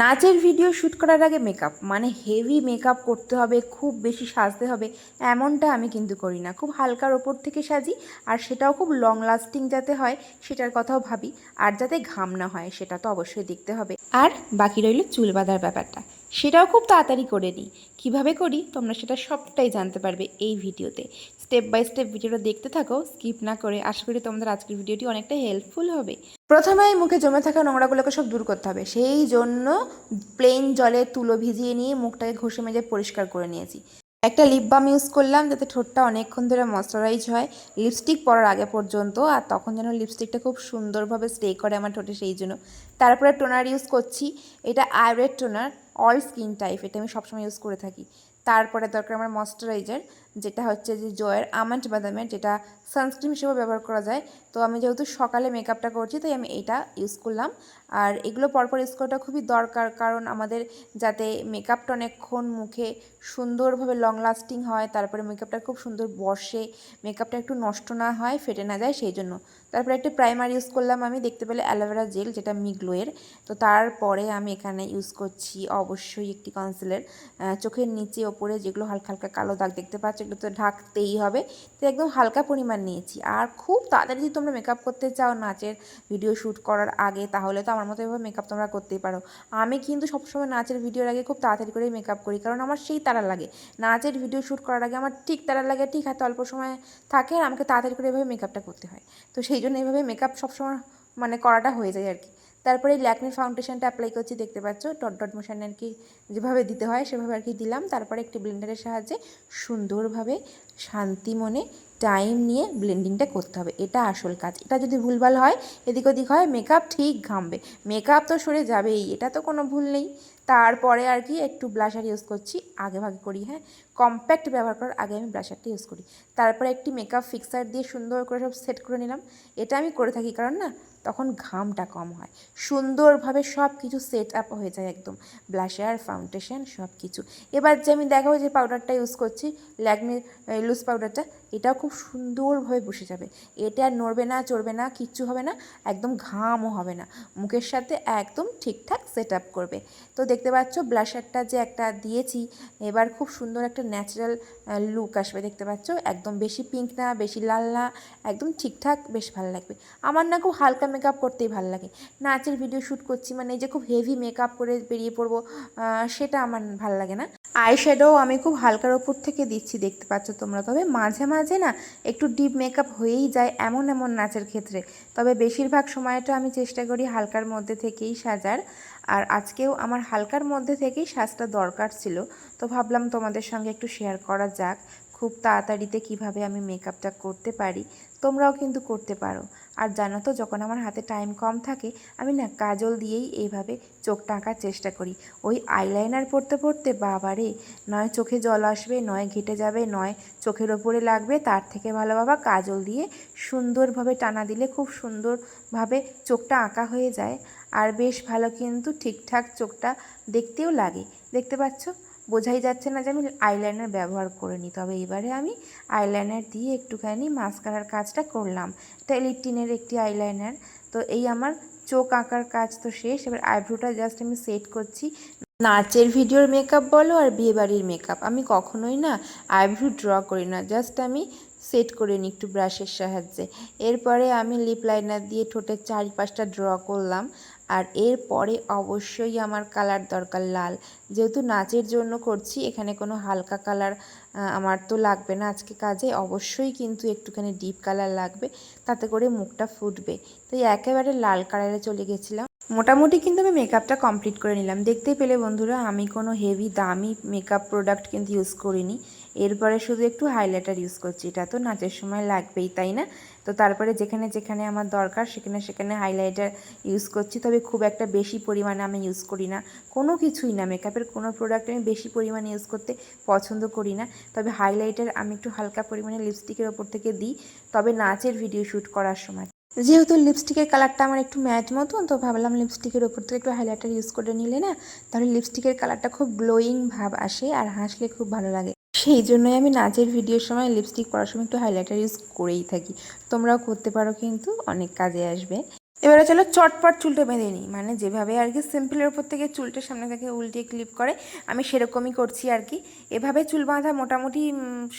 নাচের video shoot করার আগে মেকআপ মানে হেভি মেকআপ করতে হবে, খুব বেশি সাজতে হবে, এমনটা আমি কিন্তু করি না। খুব হালকার ওপর থেকে সাজি, আর সেটাও খুব লং লাস্টিং যাতে হয়, সেটার কথাও ভাবি, আর যাতে ঘাম না হয়, সেটা তো অবশ্যই দেখতে হবে। আর বাকি রইল চুল বাঁধার ব্যাপারটা। সেটাও খুব তাড়াতাড়ি করে নিই। কীভাবে করি? তোমরা সেটা সবটাই জানতে পারবে এই ভিডিওতে। স্টেপ বাই স্টেপ ভিডিওটা দেখতে থাকো স্কিপ না করে আশা করি তোমাদের আজকের ভিডিওটি অনেকটা হেল্পফুল হবে। প্রথমে মুখে জমে থাকা নোংরাগুলোকে সব দূর করতে হবে। সেই জন্য প্লেন জলে তুলো ভিজিয়ে নিয়ে মুখটাকে ঘষে মেজে পরিষ্কার করে নিয়েছি। একটা লিপ বাম ইউজ করলাম যাতে ঠোঁটটা অনেকক্ষণ ধরে ময়শ্চারাইজ হয়। লিপস্টিক পরার আগে পর্যন্ত আর তখন যেন লিপস্টিকটা খুব সুন্দরভাবে স্টে করে আমার ঠোঁটে সেই জন্য। তারপরে টোনার ইউজ করছি। এটা আইব্রেড টোনার অল স্কিন টাইপ এটা আমি সবসময় ইউজ করে থাকি। তারপরে দরকার আমার ময়শ্চারাইজার যেটা হচ্ছে যে জয়ের আমন্ড বাদামের যেটা সানস্ক্রিন হিসেবে ব্যবহার করা যায়। তো আমি যেহেতু সকালে মেকআপটা করছি, তাই আমি এটা ইউজ করলাম। আর এগুলো পরপর ইউজ করাটা খুবই দরকার, কারণ আমাদের যাতে মেকআপটা অনেকক্ষণ মুখে সুন্দরভাবে লং লাস্টিং হয়, তারপরে মেকআপটা খুব সুন্দর বসে, মেকআপটা একটু নষ্ট না হয়, ফেটে না যায়, সেই জন্য। তারপরে একটি প্রাইমার ইউজ করলাম আমি, দেখতে পেলে অ্যালোভেরা জেল যেটা মিগ্লোয়ের। তো তারপরে আমি এখানে ইউজ করছি অবশ্যই একটি কনসিলার চোখের নিচে ওপরে যেগুলো হালকা হালকা কালো দাগ দেখতে পাচ্ছ এগুলো তো ঢাকতেই হবে। তো একদম হালকা পরিমাণ নিয়েছি। আর খুব তাড়াতাড়ি যদি তোমরা মেকআপ করতে চাও নাচের ভিডিও শ্যুট করার আগে, তাহলে তো আমার মতো এভাবে মেকআপ তোমরা করতেই পারো। আমি কিন্তু সবসময় নাচের ভিডিওর আগে খুব তাড়াতাড়ি করেই মেকআপ করি, কারণ আমার সেই তাড়া লাগে। নাচের ভিডিও শ্যুট করার আগে আমার ঠিক তাড়া লাগে, ঠিক হাতে অল্প সময় থাকে আর আমাকে তাড়াতাড়ি করে এভাবে মেকআপটা করতে হয়। তো সেই জন্য এভাবে মেকআপ সবসময় মানে করাটা হয়ে যায় আর কি। তারপরে ল্যাকমি ফাউন্ডেশনটা অ্যাপ্লাই করছি, দেখতে পাচ্ছ, ডট ডট মোশন আর কি যেভাবে দিতে হয় সেভাবে আর কি দিলাম। তারপরে একটি ব্লেন্ডারের সাহায্যে সুন্দরভাবে শান্তি মনে টাইম নিয়ে ব্লেন্ডিংটা করতে হবে। এটা আসল কাজ। এটা যদি ভুলভাল হয়, এদিক ওদিক হয় মেকআপ ঠিক ঘামবে। মেকআপ তো সরে যাবেই, এটা তো কোনো ভুল নেই। তারপরে আর কি একটু ব্লাশার ইউজ করছি, আগে ভাগে করি হ্যাঁ? কম্প্যাক্ট ব্যবহার করার আগে আমি ব্লাশারটা ইউজ করি। তারপরে একটি মেকআপ ফিক্সার দিয়ে সুন্দর করে সব সেট করে নিলাম। এটা আমি করে থাকি, কারণ না তখন ঘামটা কম হয়। সুন্দরভাবে সব কিছু সেট আপ হয়ে যায় একদম। ব্লাশার ফাউন্ডেশন সব কিছু এবার যে আমি দেখাবো যে পাউডারটা ইউজ করছি ল্যাকমির লুজ পাউডারটা এটাও খুব সুন্দরভাবে বসে যাবে। এটা আর নড়বে না, চড়বে না, কিচ্ছু হবে না, একদম ঘামও হবে না। মুখের সাথে একদম ঠিকঠাক সেট আপ করবে। তো দেখতে পাচ্ছ ব্লাশারটা যে একটা দিয়েছি, এবার খুব সুন্দর একটা ন্যাচারাল লুক আসবে। দেখতে পাচ্ছ? একদম বেশি পিঙ্ক না, বেশি লাল না, একদম ঠিকঠাক বেশ ভালো লাগবে। আমার না খুব হালকা মেকআপ করতেই ভালো লাগে। নাচের ভিডিও শ্যুট করছি মানে এই যে খুব হেভি মেকআপ করে বেরিয়ে পড়ব সেটা আমার ভালো লাগে না। আই শ্যাডো আমি খুব হালকার ওপর থেকে দিচ্ছি, দেখতে পাচ্ছ তোমরা। তবে মাঝে মাঝে না একটু ডিপ মেকআপ হয়েই যায় এমন এমন নাচের ক্ষেত্রে। তবে বেশিরভাগ সময়টা আমি চেষ্টা করি হালকার মধ্যে থেকেই সাজার। আর আজকেও আমার হালকার মধ্যে থেকেই সাজটা দরকার ছিল। তো ভাবলাম তোমাদের সঙ্গে একটু শেয়ার করা যাক। খুব তাড়াতাড়িতে কীভাবে আমি মেকআপটা করতে পারি, তোমরাও কিন্তু করতে পারো। আর জানো তো, যখন আমার হাতে টাইম কম থাকে, আমি না কাজল দিয়েই এইভাবে চোখটা আঁকার চেষ্টা করি। ওই আইলাইনার পড়তে পড়তে বাবারে, নয় চোখে জল আসবে, নয় ঘেটে যাবে, নয় চোখের ওপরে লাগবে, তার থেকে ভালো বাবা কাজল দিয়ে সুন্দরভাবে টানা দিলে খুব সুন্দরভাবে চোখটা আঁকা হয়ে যায়। আর বেশ ভালো কিন্তু ঠিকঠাক চোখটা দেখতেও লাগে। দেখতে পাচ্ছ? বোঝাই যাচ্ছে না যে আমি আইলাইনার ব্যবহার করিনি তবে এবারে আমি আইলাইনার দিয়ে একটুখানি মাস্কারার কাজটা করলাম। এটা লিপটিনের একটি আইলাইনার তো এই আমার চোখ আঁকার কাজ তো শেষ। এবার আইব্রোটা জাস্ট আমি সেট করছি। নাচের ভিডিওর মেকআপ বলো আর বিয়েবাড়ির মেকআপ আমি কখনোই না আইব্রো ড্র করি না জাস্ট আমি সেট করে নিই একটু ব্রাশের সাহায্যে। এরপরে আমি লিপ লাইনার দিয়ে ঠোঁটের চারিপাশটা ড্র করলাম। আর এরপরে অবশ্যই আমার কালার দরকার লাল। যেহেতু নাচের জন্য করছি, এখানে কোনো হালকা কালার আমার তো লাগবে না আজকে কাজে। অবশ্যই কিন্তু একটুখানি ডিপ কালার লাগবে, তাতে করে মুখটা ফুটবে। তো একেবারে লাল কালারে চলে গেছিলাম। মোটামুটি কিন্তু আমি মেকআপটা কমপ্লিট করে নিলাম। দেখতেই পেলে বন্ধুরা, আমি কোনো হেভি, দামি মেকআপ প্রোডাক্ট কিন্তু ইউজ করিনি। এরপরে শুধু একটু হাইলাইটার ইউজ করছি। এটা তো নাচের সময় লাগবেই, তাই না? তো তারপরে যেখানে যেখানে আমার দরকার, সেখানে সেখানে হাইলাইটার ইউজ করছি। তবে খুব একটা বেশি পরিমাণে আমি ইউজ করি না। কোনো কিছুই না মেকআপের কোনো প্রোডাক্ট আমি বেশি পরিমাণে ইউজ করতে পছন্দ করি না। তবে হাইলাইটার আমি একটু হালকা পরিমাণে লিপস্টিকের ওপর থেকে দিই। তবে নাচের ভিডিও শ্যুট করার সময়। যেহেতু লিপস্টিকের কালারটা আমার একটু ম্যাট মতন, তো ভাবলাম লিপস্টিকের ওপর থেকে একটু হাইলাইটার ইউজ করে নিলে না, তাহলে লিপস্টিকের কালারটা খুব গ্লোয়িং ভাব আসে আর হাসলে খুব ভালো লাগে। সেই জন্যই আমি নাচের ভিডিওর সময় লিপস্টিক পরার সময় একটু হাইলাইটার ইউজ করেই থাকি। তোমরাও করতে পারো কিন্তু অনেক কাজে আসবে। এবারে চলো চটপট চুলটা বেঁধে নিই। মানে যেভাবে আর কি সিম্পলের উপর থেকে চুলটা সামনে থেকে উল্টিয়ে ক্লিপ করে, আমি সেরকমই করছি আর কি। এভাবে চুল বাঁধা মোটামুটি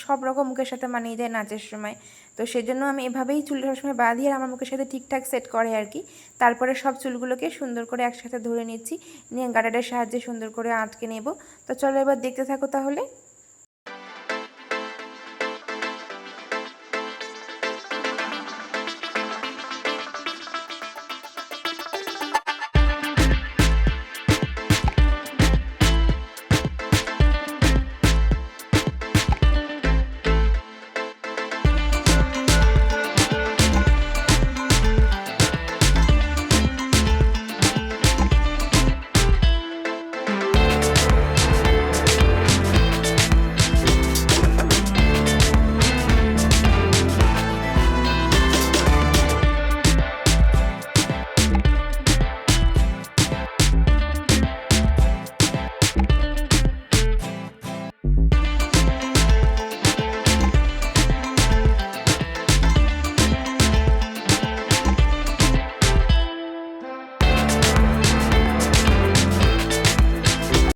সব রকম মুখের সাথে মানিয়ে যায় নাচের সময়। তো সেজন্য আমি এভাবেই চুলটা সবসময় বাঁধিয়ে আমার মুখের সাথে ঠিকঠাক সেট করে আর কি। তারপরে সব চুলগুলোকে সুন্দর করে একসাথে ধরে নিচ্ছি। নিয়ে গার্ডারের সাহায্যে সুন্দর করে আটকে নেব। তো চলো এবার দেখতে থাকো তাহলে।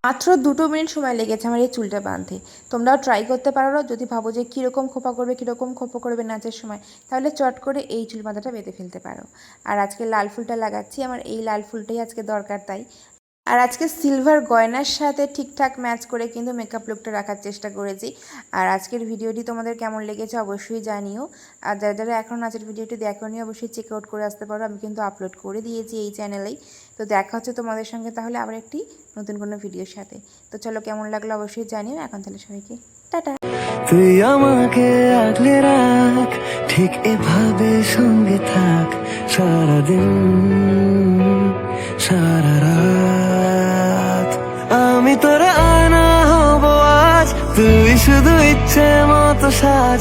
মাত্র দুটো মিনিট সময় লেগেছে আমার এই চুলটা বাঁধতে। তোমরাও ট্রাই করতে পারো যদি ভাবো যে কীরকম খোপা করবে, কীরকম খোপা করবে নাচের সময়, তাহলে চট করে এই চুল বাঁধাটা বেঁধে ফেলতে পারো। আর আজকে লাল ফুলটা লাগাচ্ছি, আমার এই লাল ফুলটাই আজকে দরকার তাই। আর আজকে সিলভার গয়নার সাথে ঠিকঠাক ম্যাচ করে কিন্তু মেকআপ লুকটা রাখার চেষ্টা করেছি। আর আজকের ভিডিওটি তোমাদের কেমন লেগেছে অবশ্যই জানিও। আর যারা যারা এখন নাচের ভিডিওটি দেখোনি, অবশ্যই চেক আউট করে আসতে পারো। আমি কিন্তু আপলোড করে দিয়েছি এই চ্যানেলেই তো দেখা হচ্ছে তোমাদের সঙ্গে তাহলে আবার একটি নতুন কোনো ভিডিওর সাথে। তো চলো কেমন লাগল অবশ্যই জানিও। এখন তাহলে সবাইকে টাটা। তুই আমাকে আগলে রাখ, ঠিক এভাবে সঙ্গে থাক। সারাদিন, সারা রাত। আমি তোর আয়না হব আজ। তুই শুধু ইচ্ছে মতো সাজ।